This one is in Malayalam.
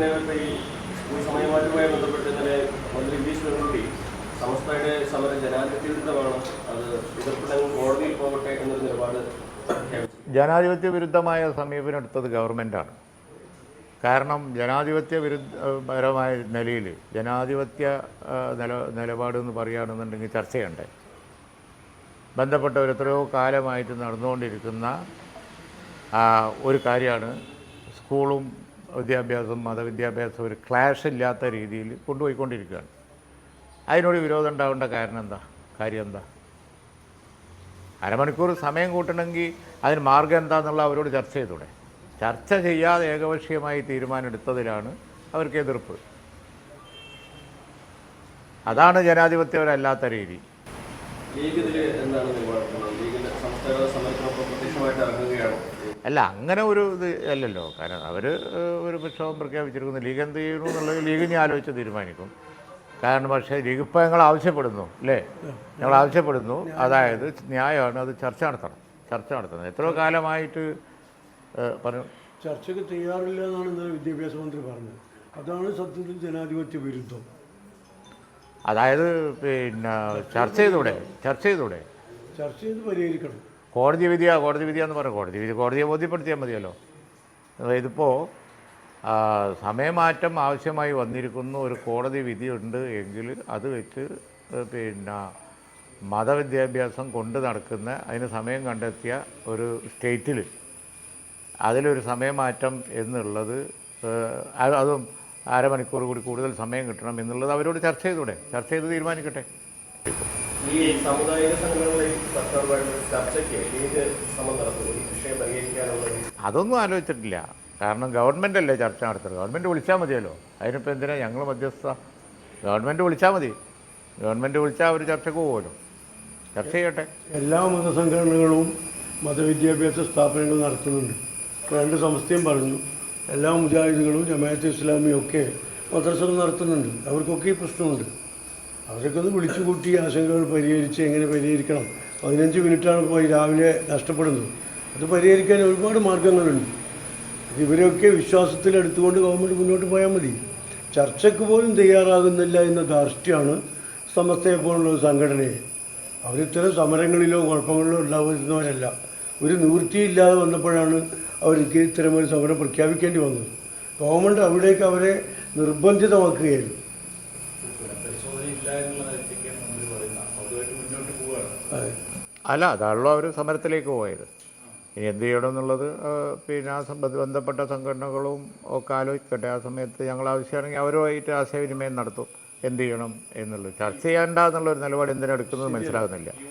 നേരത്തെ ഈ സമയമാറ്റവുമായി ബന്ധപ്പെട്ട് സമരം അത് എന്നൊരു ജനാധിപത്യ വിരുദ്ധമായ സമീപനം എടുത്തത് ഗവൺമെന്റാണ് കാരണം ജനാധിപത്യ വിരുദ്ധപരമായ നിലയിൽ ജനാധിപത്യ നില നിലപാടെന്ന് പറയുകയാണെന്നുണ്ടെങ്കിൽ ചർച്ച ചെയ്യണ്ടേ ബന്ധപ്പെട്ടവർ എത്രയോ കാലമായിട്ട് നടന്നുകൊണ്ടിരിക്കുന്ന ഒരു കാര്യമാണ്. സ്കൂളും വിദ്യാഭ്യാസവും മതവിദ്യാഭ്യാസം ഒരു ക്ലാഷ് ഇല്ലാത്ത രീതിയിൽ കൊണ്ടുപോയിക്കൊണ്ടിരിക്കുകയാണ്. അതിനോട് വിരോധം ഉണ്ടാവേണ്ട കാരണം എന്താ? കാര്യം എന്താ? അരമണിക്കൂർ സമയം കൂട്ടണമെങ്കിൽ അതിന് മാർഗം എന്താണെന്നുള്ള അവരോട് ചർച്ച ചെയ്തൂടെ. ചർച്ച ചെയ്യാതെ ഏകപക്ഷീയമായി തീരുമാനമെടുത്തതിലാണ് അവർക്ക് എതിർപ്പ്. അതാണ് ജനാധിപത്യപരമല്ലാത്ത രീതി. അല്ല അങ്ങനെ ഒരു ഇത് അല്ലല്ലോ. കാരണം അവർ ഒരു പ്രക്ഷോഭം പ്രഖ്യാപിച്ചിരിക്കുന്നു. ലീഗ് എന്ത് ചെയ്യുന്നു എന്നുള്ളത് ലീഗ് ഞാൻ ആലോചിച്ച് തീരുമാനിക്കും. കാരണം പക്ഷേ ലീഗ് ഇപ്പോൾ ഞങ്ങൾ ആവശ്യപ്പെടുന്നു അല്ലേ? ഞങ്ങൾ ആവശ്യപ്പെടുന്നു. അതായത് ന്യായമാണ് അത് ചർച്ച നടത്തണം. ചർച്ച നടത്തണം. എത്രയോ കാലമായിട്ട് പറഞ്ഞു. ചർച്ചയ്ക്ക് തയ്യാറില്ല എന്നാണ് ഇന്നലെ വിദ്യാഭ്യാസ മന്ത്രി പറഞ്ഞത്. അതാണ് സത്യത്തിൽ ജനാധിപത്യ വിരുദ്ധം. അതായത് പിന്നെ ചർച്ച ചെയ്തൂടെ ചർച്ച ചെയ്തൂടെ? ചർച്ച ചെയ്ത് പരിഹരിക്കണം. കോടതി വിധിയാ കോടതി വിധിയാന്ന് പറഞ്ഞു കോടതി വിധി കോടതിയെ ബോധ്യപ്പെടുത്തിയാൽ മതിയല്ലോ. ഇതിപ്പോൾ സമയമാറ്റം ആവശ്യമായി വന്നിരിക്കുന്ന ഒരു കോടതി വിധിയുണ്ട് എങ്കിൽ അത് വെച്ച് പിന്നെ മതവിദ്യാഭ്യാസം കൊണ്ട് നടക്കുന്ന അതിന് സമയം കണ്ടെത്തിയ ഒരു സ്റ്റേറ്റിൽ അതിലൊരു സമയമാറ്റം എന്നുള്ളത് അതും അരമണിക്കൂർ കൂടി കൂടുതൽ സമയം കിട്ടണം എന്നുള്ളത് അവരോട് ചർച്ച ചെയ്തൂടെ? ചർച്ച ചെയ്ത് തീരുമാനിക്കട്ടെ. ഈ സാമുദായിക സംഘടനകളിൽ സർക്കാരുമായിട്ട് ചർച്ചയ്ക്ക് ലീഗ് ശ്രമം നടത്തുന്നു? ഈ വിഷയം പരിഹരിക്കാനുള്ള അതൊന്നും ആലോചിച്ചിട്ടില്ല. കാരണം ഗവൺമെന്റ് അല്ലേ ചർച്ച നടത്തുന്നത്? ഗവൺമെന്റ് വിളിച്ചാൽ മതിയല്ലോ. അതിനിപ്പോൾ എന്തിനാ ഞങ്ങൾ മധ്യസ്ഥ? ഗവൺമെന്റ് വിളിച്ചാൽ മതി. ഗവൺമെന്റ് വിളിച്ചാൽ അവർ ചർച്ചക്ക് പോകുമല്ലോ ചർച്ച ചെയ്യട്ടെ. എല്ലാ മതസംഘടനകളും മതവിദ്യാഭ്യാസ സ്ഥാപനങ്ങളും നടത്തുന്നുണ്ട്. ഇപ്പോൾ രണ്ട് സംസ്ഥയും പറഞ്ഞു. എല്ലാ മുജാഹിദുകളും ജമാഅത്ത് ഇസ്ലാമിയും ഒക്കെ മദ്രസകൾ നടത്തുന്നുണ്ട്. അവർക്കൊക്കെ ഈ പ്രശ്നമുണ്ട്. അവരൊക്കെ ഒന്ന് വിളിച്ചു കൂട്ടി ആശങ്കകൾ പരിഹരിച്ച് എങ്ങനെ പരിഹരിക്കണം? പതിനഞ്ച് മിനിറ്റാണ് പോയി രാവിലെ നഷ്ടപ്പെടുന്നത്. അത് പരിഹരിക്കാൻ ഒരുപാട് മാർഗങ്ങളുണ്ട്. ഇവരെയൊക്കെ വിശ്വാസത്തിൽ എടുത്തുകൊണ്ട് ഗവൺമെന്റ് മുന്നോട്ട് പോയാൽ മതി. ചർച്ചയ്ക്ക് പോലും തയ്യാറാകുന്നില്ല എന്ന ധാർഷ്ട്യമാണ് സമസ്തയെ പോലുള്ള സംഘടനയെ. അവരിത്തരം സമരങ്ങളിലോ കുഴപ്പങ്ങളിലോ ഉണ്ടാവുന്നവരല്ല. ഒരു നിവൃത്തിയില്ലാതെ വന്നപ്പോഴാണ് അവർക്ക് ഇത്തരമൊരു സമരം പ്രഖ്യാപിക്കേണ്ടി വന്നു. ഗവൺമെന്റ് അവിടേക്ക് അവരെ നിർബന്ധിതമാക്കുകയായിരുന്നു. അല്ല അതാണല്ലോ അവർ സമരത്തിലേക്ക് പോയത്. ഇനി എന്ത് ചെയ്യണം എന്നുള്ളത് പിന്നെ ആ ബന്ധപ്പെട്ട സംഘടനകളും ഒക്കെ ആലോചിക്കട്ടെ. ആ സമയത്ത് ഞങ്ങൾ ആവശ്യമാണെങ്കിൽ അവരുമായിട്ട് ആശയവിനിമയം നടത്തും. എന്ത് ചെയ്യണം എന്നുള്ളത്. ചർച്ച ചെയ്യേണ്ട എന്നുള്ളൊരു നിലപാട് എന്തിനാണ് എടുക്കുന്നത് മനസ്സിലാകുന്നില്ല.